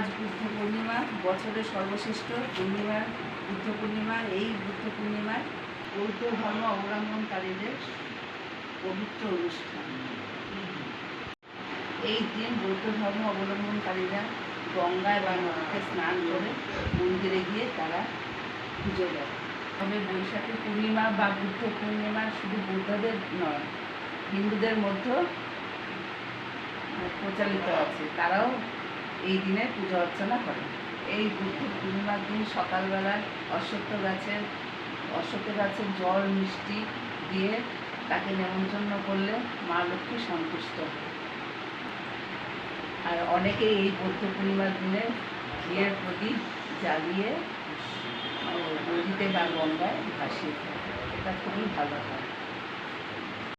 আজ বুদ্ধ পূর্ণিমা, বছরের সর্বশ্রেষ্ঠ পূর্ণিমা, বুদ্ধ পূর্ণিমা, এই বুদ্ধ পূর্ণিমায় বৌদ্ধ ধর্ম অবলম্বনকারীদের পবিত্র অনুষ্ঠান। এই দিন বৌদ্ধ ধর্ম অবলম্বনকারীরা গঙ্গায় বা নদীতে স্নান করে মন্দিরে গিয়ে তারা পুজো দেয়। তবে বৈশাখী পূর্ণিমা বা বুদ্ধ পূর্ণিমা শুধু বৌদ্ধদের নয়, হিন্দুদের মধ্যেও প্রচলিত আছে। তারাও এই দিনে পূজা অর্চনা করে। এই বুদ্ধ পূর্ণিমার দিন সকালবেলায় অশ্বত্থ গাছের অশ্বত্থ গাছের জল মিষ্টি দিয়ে তাকে নেমন্তন্ন করলে মা লক্ষ্মী সন্তুষ্ট। হয় আর অনেকে এই বৌদ্ধ পূর্ণিমার দিনে ঘিয়ের প্রদীপ জ্বালিয়ে নদীতে বা গঙ্গায় ভাসিয়ে এটা খুবই ভালো হয়।